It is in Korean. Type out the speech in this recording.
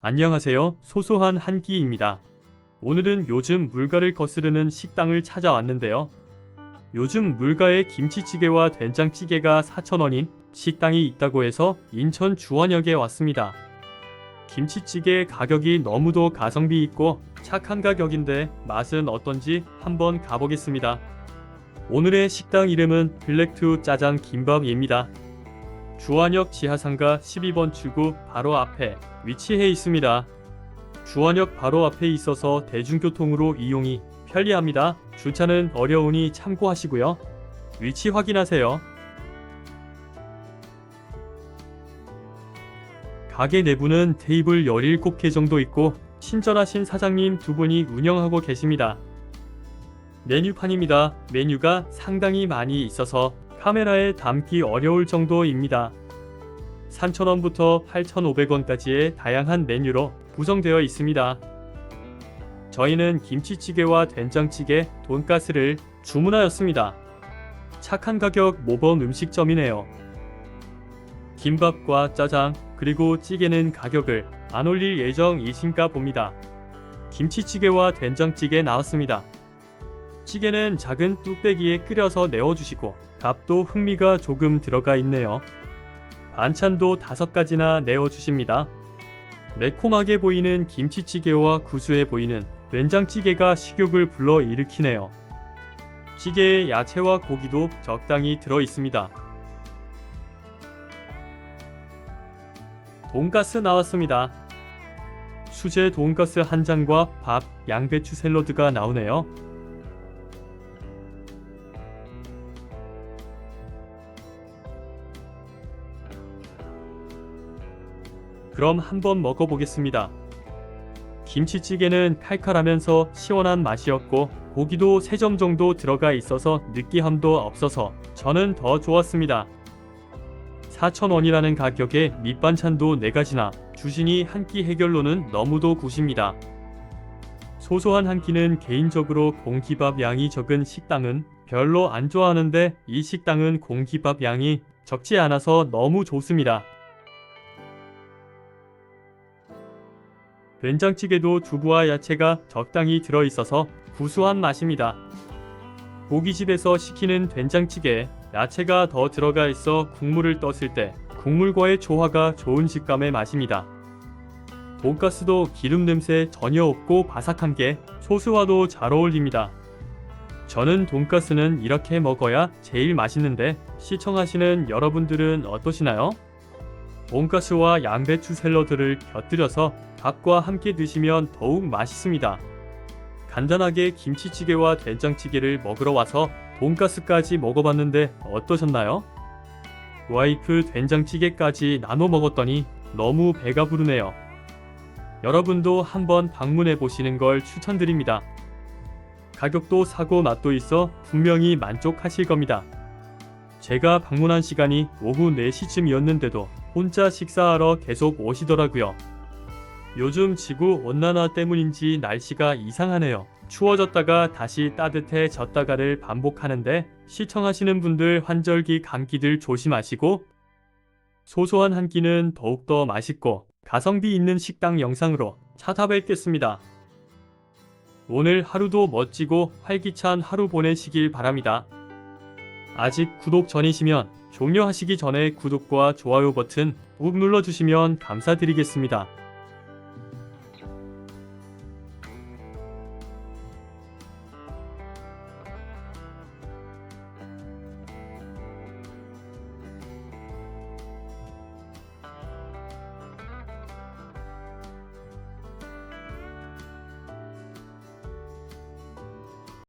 안녕하세요. 소소한 한 끼입니다. 오늘은 요즘 물가를 거스르는 식당을 찾아왔는데요. 요즘 물가에 김치찌개와 된장찌개가 4,000원인 식당이 있다고 해서 인천 주원역에 왔습니다. 김치찌개 가격이 너무도 가성비 있고 착한 가격인데 맛은 어떤지 한번 가보겠습니다. 오늘의 식당 이름은 블랙투 짜장 김밥입니다. 주원역 지하상가 12번 출구 바로 앞에 위치해 있습니다. 주원역 바로 앞에 있어서 대중교통으로 이용이 편리합니다. 주차는 어려우니 참고하시고요. 위치 확인하세요. 가게 내부는 테이블 17개 정도 있고 친절하신 사장님 두 분이 운영하고 계십니다. 메뉴판입니다. 메뉴가 상당히 많이 있어서 카메라에 담기 어려울 정도입니다. 3,000원부터 8,500원까지의 다양한 메뉴로 구성되어 있습니다. 저희는 김치찌개와 된장찌개, 돈가스를 주문하였습니다. 착한 가격 모범 음식점이네요. 김밥과 짜장, 그리고 찌개는 가격을 안 올릴 예정이신가 봅니다. 김치찌개와 된장찌개 나왔습니다. 찌개는 작은 뚝배기에 끓여서 내어주시고 밥도 흥미가 조금 들어가 있네요. 반찬도 다섯 가지나 내어주십니다. 매콤하게 보이는 김치찌개와 구수해 보이는 된장찌개가 식욕을 불러 일으키네요. 찌개에 야채와 고기도 적당히 들어 있습니다. 돈가스 나왔습니다. 수제 돈가스 한 잔과 밥, 양배추 샐러드가 나오네요. 그럼 한번 먹어보겠습니다. 김치찌개는 칼칼하면서 시원한 맛이었고 고기도 3점 정도 들어가 있어서 느끼함도 없어서 저는 더 좋았습니다. 4,000원이라는 가격에 밑반찬도 4가지나 주시니 한 끼 해결로는 너무도 굿입니다. 소소한 한 끼는 개인적으로 공기밥 양이 적은 식당은 별로 안 좋아하는데 이 식당은 공기밥 양이 적지 않아서 너무 좋습니다. 된장찌개도 두부와 야채가 적당히 들어있어서 구수한 맛입니다. 고깃집에서 시키는 된장찌개, 야채가 더 들어가 있어 국물을 떴을 때 국물과의 조화가 좋은 식감의 맛입니다. 돈가스도 기름 냄새 전혀 없고 바삭한 게 소스와도 잘 어울립니다. 저는 돈가스는 이렇게 먹어야 제일 맛있는데 시청하시는 여러분들은 어떠시나요? 돈가스와 양배추 샐러드를 곁들여서 밥과 함께 드시면 더욱 맛있습니다. 간단하게 김치찌개와 된장찌개를 먹으러 와서 돈가스까지 먹어봤는데 어떠셨나요? 와이프 된장찌개까지 나눠 먹었더니 너무 배가 부르네요. 여러분도 한번 방문해 보시는 걸 추천드립니다. 가격도 사고 맛도 있어 분명히 만족하실 겁니다. 제가 방문한 시간이 오후 4시쯤이었는데도 혼자 식사하러 계속 오시더라고요. 요즘 지구 온난화 때문인지 날씨가 이상하네요. 추워졌다가 다시 따뜻해졌다가를 반복하는데 시청하시는 분들 환절기 감기들 조심하시고 소소한 한 끼는 더욱더 맛있고 가성비 있는 식당 영상으로 찾아뵙겠습니다. 오늘 하루도 멋지고 활기찬 하루 보내시길 바랍니다. 아직 구독 전이시면 종료하시기 전에 구독과 좋아요 버튼 꾹 눌러주시면 감사드리겠습니다.